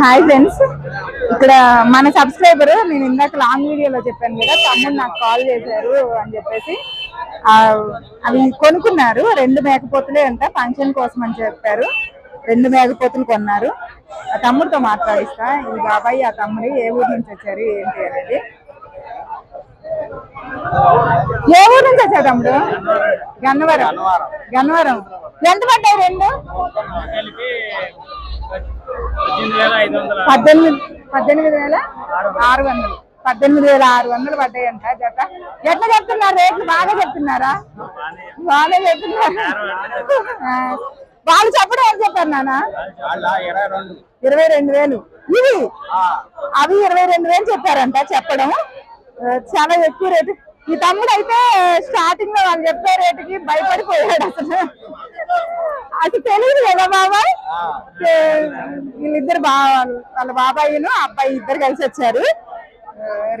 Hi friends. ఇక్కడ మన subscriber నేను ఇందాక లాంగ్ వీడియోలో చెప్పాను కదా తమ్ముడు నాకు కాల్ చేశారు అని చెప్పేసి. అవి కొనుక్కున్నారు. రెండు మేకపోతులే అంట ఫంక్షన్ కోసం అని చెప్పారు. రెండు మేకపోతులు కొన్నారు. ఆ తమ్ముడితో మాట్లాడిస్తా. ఈ బాబాయ్ ఆ తమ్ముడు ఏ ఊరు నుంచి వచ్చారు ఏంటి అనేది. ఏ ఊరు నుంచి వచ్చావు తమ్ముడు? గన్నవరం. గన్నవరం. ఎంత పడ్డాయి రెండు? పద్దెనిమిది వేల ఐదు వందల పద్దెనిమిది వేల ఆరు వందలు. పద్దెనిమిది వేల ఆరు వందలు పడ్డాయంట జత. ఎట్లా చెప్తున్నారు? రేట్లు బాగా చెప్తున్నారా? బాగా చెప్తున్నారు? వాళ్ళు చెప్పడం ఏం చెప్పారు నాన్న? ఇరవై రెండు. వేలు. ఇవి? అవి ఇరవై రెండు వేలు చెప్పారంట చెప్పడం. చాలా ఎక్కువ రేటు. ఈ తమ్ముడు అయితే స్టార్టింగ్లో వాళ్ళు చెప్పే రేటుకి భయపడిపోయాడు అసలు. అది తెలియదు కదా బాబాయ్? ఏ, వీళ్ళిద్దరు బా వాళ్ళ బాబాయిను అబ్బాయి ఇద్దరు కలిసి వచ్చారు.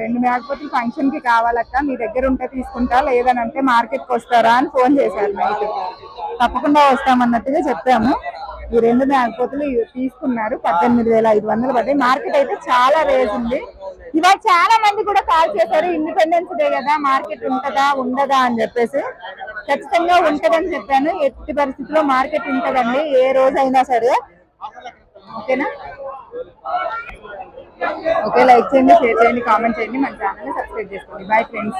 రెండు మేకపోతులు ఫంక్షన్కి కావాలక్క మీ దగ్గర ఉంటే తీసుకుంటా లేదనంటే మార్కెట్కి వస్తారా అని ఫోన్ చేశారు నైట్. తప్పకుండా వస్తామన్నట్టుగా చెప్పాము. ఈ రెండు మేకపోతులు తీసుకున్నారు. పద్దెనిమిది వేల ఐదు వందలు పడ్డాయి. మార్కెట్ అయితే చాలా రేజ్ ఉంది. ఇవాళ చాలా మంది కూడా కాల్ చేశారు ఇండిపెండెన్స్ డే కదా మార్కెట్ ఉంటదా ఉండదా అని చెప్పేసి. ఖచ్చితంగా ఉంటదని చెప్పాను. ఎట్టి పరిస్థితిలో మార్కెట్ ఉంటదండి ఏ రోజైనా సరే. ఓకేనా? ఓకే లైక్ చేయండి షేర్ చేయండి కామెంట్ చేయండి. మన ఛానల్ సబ్స్క్రైబ్ చేసుకోండి. Bye friends